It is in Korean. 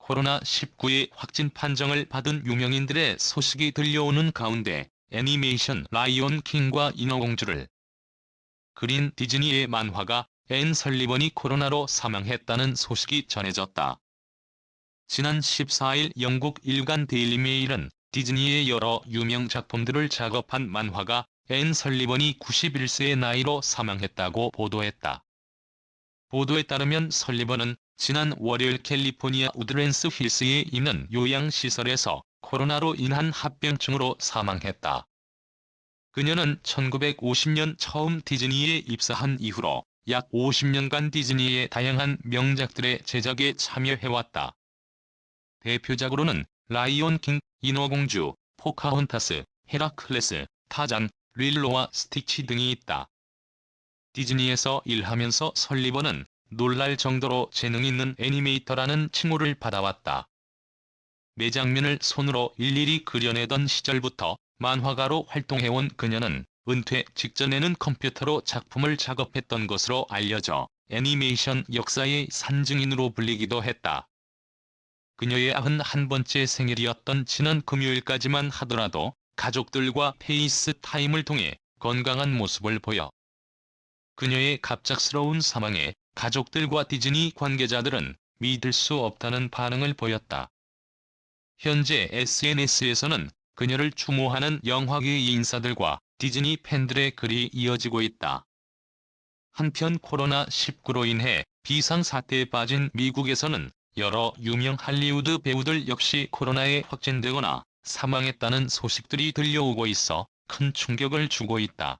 코로나19의 확진 판정을 받은 유명인들의 소식이 들려오는 가운데 애니메이션 라이온 킹과 인어공주를 그린 디즈니의 만화가 앤 설리번이 코로나로 사망했다는 소식이 전해졌다. 지난 14일 영국 일간 데일리메일은 디즈니의 여러 유명 작품들을 작업한 만화가 앤 설리번이 91세의 나이로 사망했다고 보도했다. 보도에 따르면 설리번은 지난 월요일 캘리포니아 우드랜스 힐스에 있는 요양시설에서 코로나로 인한 합병증으로 사망했다. 그녀는 1950년 처음 디즈니에 입사한 이후로 약 50년간 디즈니의 다양한 명작들의 제작에 참여해왔다. 대표작으로는 라이온 킹, 인어공주, 포카혼타스, 헤라클레스, 타잔, 릴로와 스티치 등이 있다. 디즈니에서 일하면서 설리번은 놀랄 정도로 재능 있는 애니메이터라는 칭호를 받아왔다. 매 장면을 손으로 일일이 그려내던 시절부터 만화가로 활동해온 그녀는 은퇴 직전에는 컴퓨터로 작품을 작업했던 것으로 알려져 애니메이션 역사의 산증인으로 불리기도 했다. 그녀의 91번째 생일이었던 지난 금요일까지만 하더라도 가족들과 페이스타임을 통해 건강한 모습을 보여 그녀의 갑작스러운 사망에 가족들과 디즈니 관계자들은 믿을 수 없다는 반응을 보였다. 현재 SNS에서는 그녀를 추모하는 영화계 인사들과 디즈니 팬들의 글이 이어지고 있다. 한편 코로나19로 인해 비상사태에 빠진 미국에서는 여러 유명 할리우드 배우들 역시 코로나에 확진되거나 사망했다는 소식들이 들려오고 있어 큰 충격을 주고 있다.